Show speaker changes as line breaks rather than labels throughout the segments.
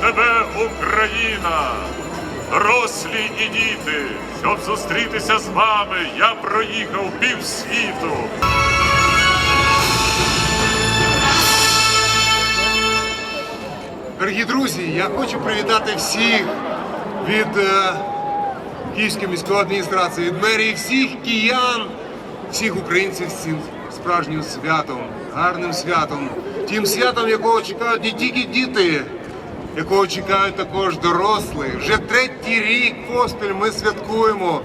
тебе, Україна! Дорослі і діти, щоб зустрітися з вами, я проїхав півсвіту.
Дорогі друзі, я хочу привітати всіх від е, Київської міської адміністрації, від мерії, всіх киян, всіх українців з цим справжнім святом, гарним святом, тим святом, якого чекають не тільки діти, якого чекають також дорослі. Вже третій рік поспіль ми святкуємо.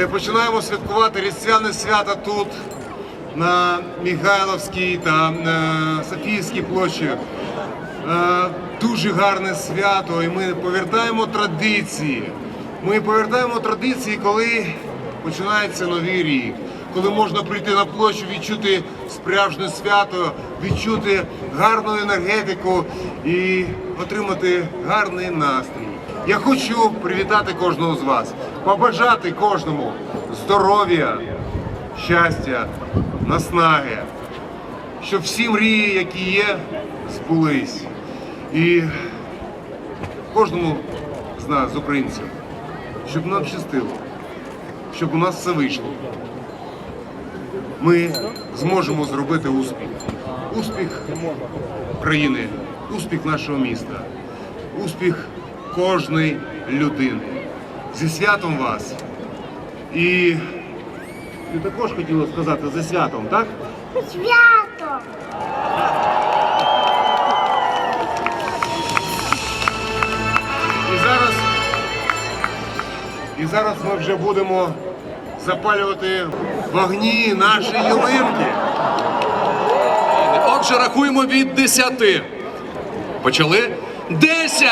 е, Починаємо святкувати різдвяне свято тут, на Михайловській та е, Софійській площі. Е, Дуже гарне свято, і ми повертаємо традиції. Ми повертаємо традиції, коли починається новий рік, коли можна прийти на площу, відчути справжнє свято, відчути гарну енергетику і отримати гарний настрій. Я хочу привітати кожного з вас, побажати кожному здоров'я, щастя, наснаги щоб всі мрії, які є, збулись. І кожному з нас, з українців, щоб нам щастило, щоб у нас все вийшло. Ми зможемо зробити успіх. Успіх країни, успіх нашого міста, успіх кожної людини. Зі святом вас. І ти також хотіла сказати за святом, так?
Свято!
І зараз, і зараз ми вже будемо запалювати вогні нашої ялинки.
Отже, рахуємо від 10. Почали? 10,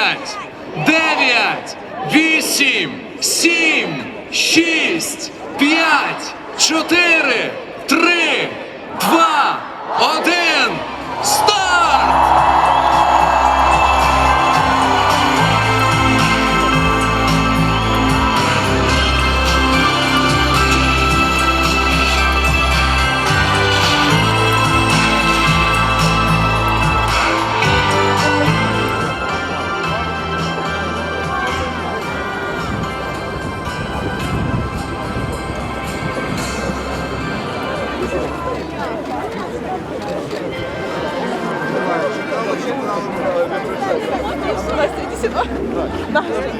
9, 8, 7, 6, 5, 4, 3, 2, 1. Старт!
Настя, иди сюда. Настя.